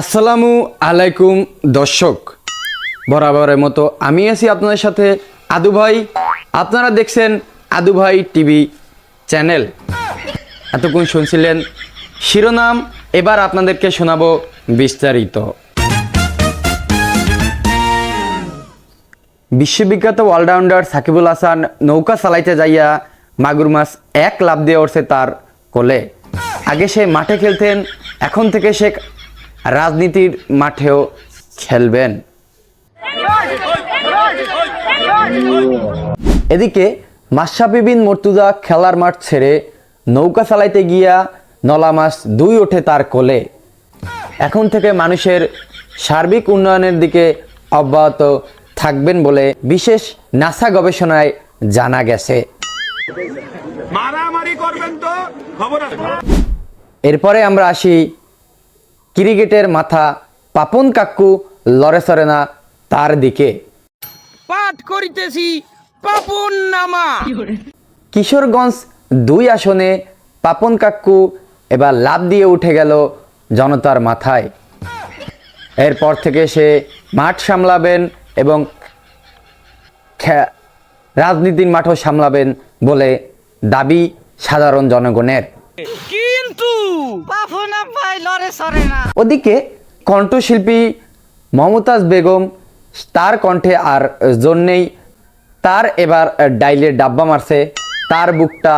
আসসালামু আলাইকুম, দর্শক। বরাবরের মতো আমি আছি আপনাদের সাথে আদু ভাই। আপনারা দেখছেন আদু ভাই টিভি চ্যানেল। এতক্ষণ শুনছিলেন শিরোনাম, এবার আপনাদেরকে শোনাবো বিস্তারিত। বিশ্ববিখ্যাত অলরাউন্ডার সাকিবুল হাসান নৌকা চালাইতে যাইয়া মাগুর মাছ এক লাভ দিয়ে উঠছে তার কোলে। আগে সে মাঠে খেলতেন, এখন থেকে সে রাজনীতির মাঠেও খেলবেন। এদিকে মাশরাফি বিন মর্তুজা খেলার মাঠ ছেড়ে নৌকা চালাইতে গিয়া নলা মাছ দুই ওঠে তার কোলে। এখন থেকে মানুষের সার্বিক উন্নয়নের দিকে অব্যাহত থাকবেন বলে বিশেষ নাসা গবেষণায় জানা গেছে। এরপরে আমরা আসি ক্রিকেটের মাথা পাপন কাক্কু লড়ে সরে না তার দিকে। পাঠ করিতেছি পাপন নামা। কিশোরগঞ্জ দুই আসনে পাপন কাক্কু এবার লাভ দিয়ে উঠে গেল জনতার মাথায়। এরপর থেকে সে মাঠ সামলাবেন এবং রাজনীতির মাঠও সামলাবেন বলে দাবি সাধারণ জনগণের। কিন্তু ওদিকে কণ্ঠশিল্পী মমতাজ বেগম তার কণ্ঠে আর জোর নেই। তার এবার ডাইলে ডাব্বা মারছে। তার বুকটা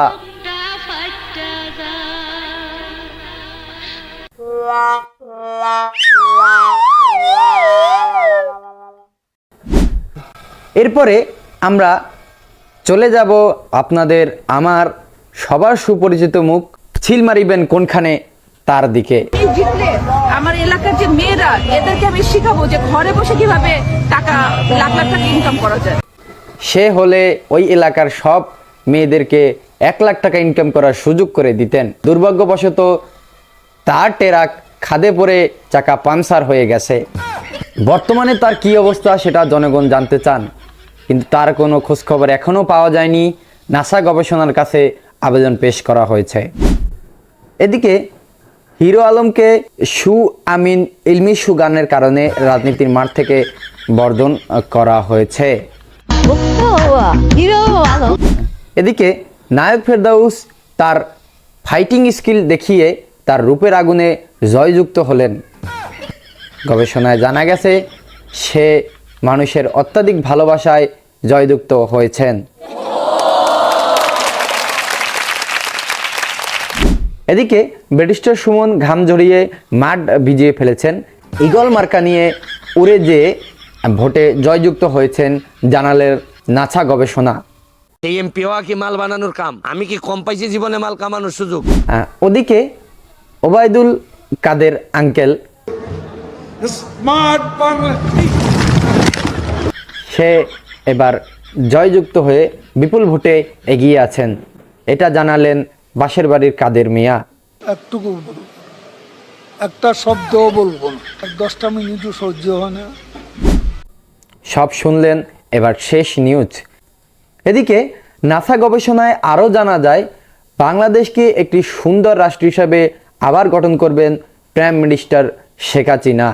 এরপরে আমরা চলে যাব আপনাদের আমার সবার সুপরিচিত মুখ ছিল মারিবেন কোনখানে তার দিকে। জিতলে আমার এলাকার যে মেয়েরা এদেরকে আমি শিখাবো যে ঘরে বসে কীভাবে টাকা লাখ লাখ টাকা ইনকাম করা যায়। সে হলে ওই এলাকার সব মেয়েদেরকে এক লাখ টাকা ইনকাম করার সুযোগ করে দিতেন। দুর্ভাগ্যবশত তার টেরাক খাদে পড়ে চাকা পাংচার হয়ে গেছে। বর্তমানে তার কি অবস্থা সেটা জনগণ জানতে চান। কিন্তু তার কোনো খোঁজখবর এখনও পাওয়া যায়নি। নাসা গবেষণার কাছে আবেদন পেশ করা হয়েছে। এদিকে হিরো আলমকে সু আমিন ইলমি সু গানের কারণে রাজনীতির মাঠ থেকে বর্জন করা হয়েছে। এদিকে নায়ক ফেরদাউস তার ফাইটিং স্কিল দেখিয়ে তার রূপের আগুনে জয়যুক্ত হলেন। গবেষণায় জানা গেছে, সে মানুষের অত্যাধিক ভালোবাসায় জয়যুক্ত হয়েছেন। এদিকে ব্যারিস্টার সুমন ঘাম জড়িয়ে মাঠ ভিজিয়ে ফেলেছেন। ইগল মার্কা নিয়ে উড়ে যেয়ে ভোটে জয়যুক্ত হয়েছেন জানালের নাছা গবেষণা। এই এমপি হওয়া কি মাল বানানোর কাম? আমি কি কম পাইছি জীবনে মাল কামানোর সুযোগ? ওদিকে ওবায়দুল কাদের আঙ্কেল। স্মার্ট সে এবার জয়যুক্ত হয়ে বিপুল ভোটে এগিয়ে আছেন। এটা জানালেন বাসের বাড়ির কাদের মিয়া? একটুকু একটা শব্দও বলব না। দশটা মিনিটও সহ্য হয় না। সব শুনলেন এবার শেষ নিউজ। এদিকে নাসা গবেষণায় আরও জানা যায় বাংলাদেশকে একটি সুন্দর রাষ্ট্র হিসাবে আবার গঠন করবেন প্রাইম মিনিস্টার শেখ হাসিনা।